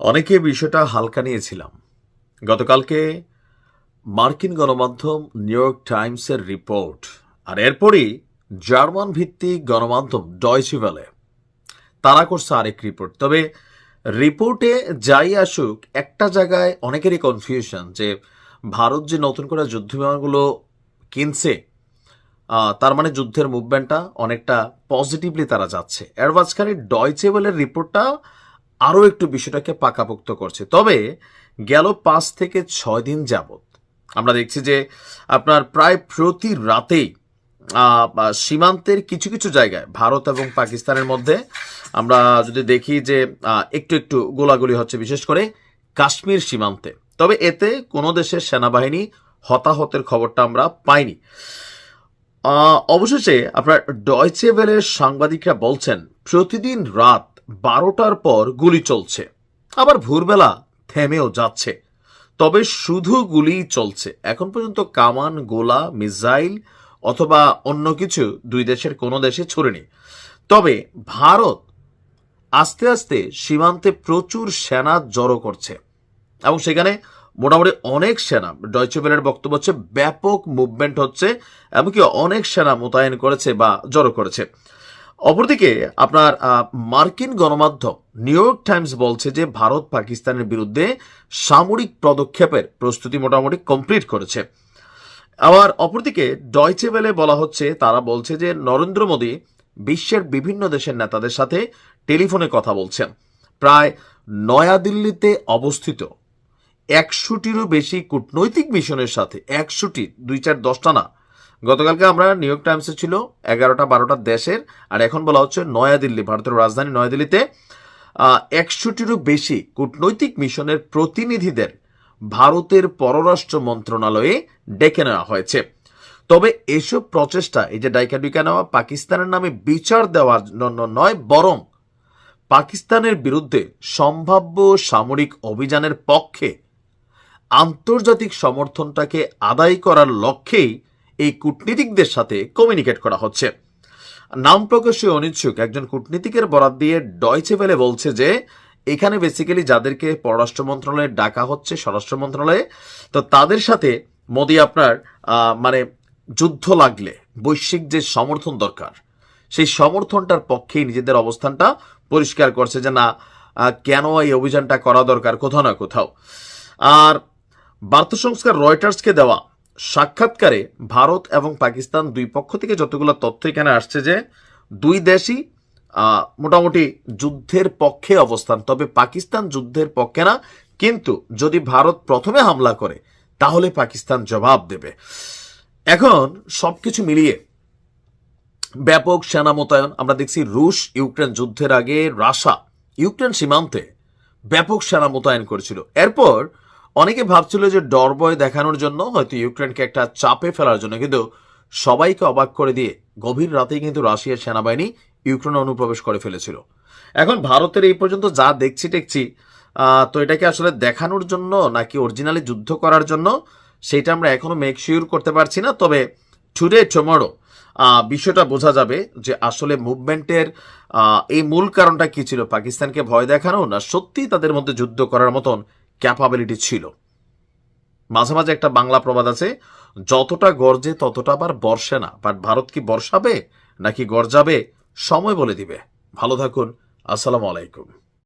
অনেকে বিষয়টা হালকা নিয়েছিলাম। গতকালকে মার্কিন গণমাধ্যম নিউ ইয়র্ক টাইমসের রিপোর্ট, আর এরপরই জার্মান ভিত্তিক গণমাধ্যম ডয়চিভেলে তারা করছে আরেক রিপোর্ট। তবে রিপোর্টে যাই আসুক, একটা জায়গায় অনেকেরই কনফিউশন যে ভারত যে নতুন করে যুদ্ধ বিমানগুলো কিনছে তার মানে যুদ্ধের মুভমেন্টটা অনেকটা পজিটিভলি তারা যাচ্ছে। এর মাঝখানে ডয়চেবেলের রিপোর্টটা আরও একটু বিষয়টাকে পাকাপোক্ত করছে। তবে গেল পাঁচ থেকে ছয় দিন যাবত আমরা দেখছি যে আপনার প্রায় প্রতি রাতেই সীমান্তের কিছু কিছু জায়গায় ভারত এবং পাকিস্তানের মধ্যে আমরা যদি দেখি যে একটু একটু গোলাগুলি হচ্ছে, বিশেষ করে কাশ্মীর সীমান্তে। তবে এতে কোনো দেশের সেনাবাহিনী হতাহতের খবরটা আমরা পাইনি। অবশেষে আপনার ডয়চে ভেলের সাংবাদিকরা বলছেন, প্রতিদিন রাত বারোটার পর গুলি চলছে। আবার ভোরবেলা থেমেও যাচ্ছে। তবে শুধু গুলিই চলছে। এখন পর্যন্ত কামান, গোলা, মিসাইল অথবা অন্য কিছু দুই দেশের কোনো দেশে ছড়েনি। তবে ভারত আস্তে আস্তে সীমান্তে প্রচুর সেনা জড়ো করছে এবং সেখানে মোটামুটি অনেক সেনা। ডয়চেবেলের বক্তব্য হচ্ছে, ব্যাপক মুভমেন্ট হচ্ছে, এমনকি অনেক সেনা মোতায়েন করেছে বা জড়ো করেছে। অপরদিকে, আপনার মার্কিন গণমাধ্যম নিউ ইয়র্ক টাইমস বলছে যে ভারত পাকিস্তানের বিরুদ্ধে সামরিক পদক্ষেপের প্রস্তুতি মোটামুটি কমপ্লিট করেছে। আবার অপরদিকে, ডয়চে বেলে বলা হচ্ছে, তারা বলছে যে নরেন্দ্র মোদী বিশ্বের বিভিন্ন দেশের নেতাদের সাথে টেলিফোনে কথা বলছেন। প্রায় নয়াদিল্লিতে অবস্থিত একশোটিরও বেশি কূটনৈতিক মিশনের সাথে, একশোটি, দুই চার দশটা না গতকালকে আমরা নিউ ইয়র্ক টাইমসে ছিল, এগারোটা বারোটা দেশের, আর এখন বলা হচ্ছে নয়াদিল্লি, ভারতের রাজধানী নয়াদিল্লিতে একশোটিরও বেশি কূটনৈতিক মিশনের প্রতিনিধিদের ভারতের পররাষ্ট্র মন্ত্রণালয়ে ডেকে নেওয়া হয়েছে। তবে এসব প্রচেষ্টা, এই যে ডাইকা ডুইকা নেওয়া, পাকিস্তানের নামে বিচার দেওয়ার জন্য নয়, বরং পাকিস্তানের বিরুদ্ধে সম্ভাব্য সামরিক অভিযানের পক্ষে আন্তর্জাতিক সমর্থনটাকে আদায় করার লক্ষ্যেই এই কূটনীতিকদের সাথে কমিউনিকেট করা হচ্ছে। নাম প্রকাশে অনিচ্ছুক একজন কূটনীতিকের বরাত দিয়ে ডয়চে ভেলে বলছে যে, এখানে বেসিক্যালি যাদেরকে পররাষ্ট্র মন্ত্রণালয়ে ডাকা হচ্ছে, স্বরাষ্ট্র মন্ত্রণালয়ে, তো তাদের সাথে মোদি আপনার মানে যুদ্ধ লাগলে, বৈশ্বিক যে সমর্থন দরকার, সেই সমর্থনটার পক্ষেই নিজেদের অবস্থানটা পরিষ্কার করছে যে না কেন এই অভিযানটা করা দরকার কোথাও না কোথাও। আর বার্তা সংস্কার রয়টার্সকে দেওয়া সাক্ষাৎকারে ভারত এবং পাকিস্তান দুই পক্ষ থেকে যতগুলো তথ্য এখানে আসছে যে দুই দেশই মোটামুটি যুদ্ধের পক্ষে অবস্থান। তবে পাকিস্তান যুদ্ধের পক্ষে না, কিন্তু যদি ভারত প্রথমে হামলা করে, তাহলে পাকিস্তান জবাব দেবে। এখন সবকিছু মিলিয়ে ব্যাপক সেনা মোতায়েন। আমরা দেখছি রুশ ইউক্রেন যুদ্ধের আগে রাশা ইউক্রেন সীমান্তে ব্যাপক সেনা মোতায়েন করেছিল। এরপর অনেকে ভাবছিল যে ডরবয় দেখানোর জন্য হয়তো ইউক্রেনকে একটা চাপে ফেলার জন্য, কিন্তু সবাইকে অবাক করে দিয়ে গভীর রাতেই কিন্তু রাশিয়ার সেনাবাহিনী ইউক্রেনে অনুপ্রবেশ করে ফেলেছিল। এখন ভারতের এই পর্যন্ত যা দেখছি টেকছি তো এটাকে আসলে দেখানোর জন্য নাকি অরিজিনালি যুদ্ধ করার জন্য, সেটা আমরা এখনও মেক শিওর করতে পারছি না। তবে টুডে টুমরো বিষয়টা বোঝা যাবে যে আসলে মুভমেন্টের এই মূল কারণটা কি ছিল? পাকিস্তানকে ভয় দেখানো না সত্যি তাদের মধ্যে যুদ্ধ করার মতন ক্যাপাবিলিটি ছিল। মাঝে মাঝে একটা বাংলা প্রবাদ আছে, যতটা গর্জে ততটা আবার বর্ষে না। বাট ভারত কি বর্ষাবে নাকি গর্জাবে? সময় বলে দিবে। ভালো থাকুন। আসসালামু আলাইকুম।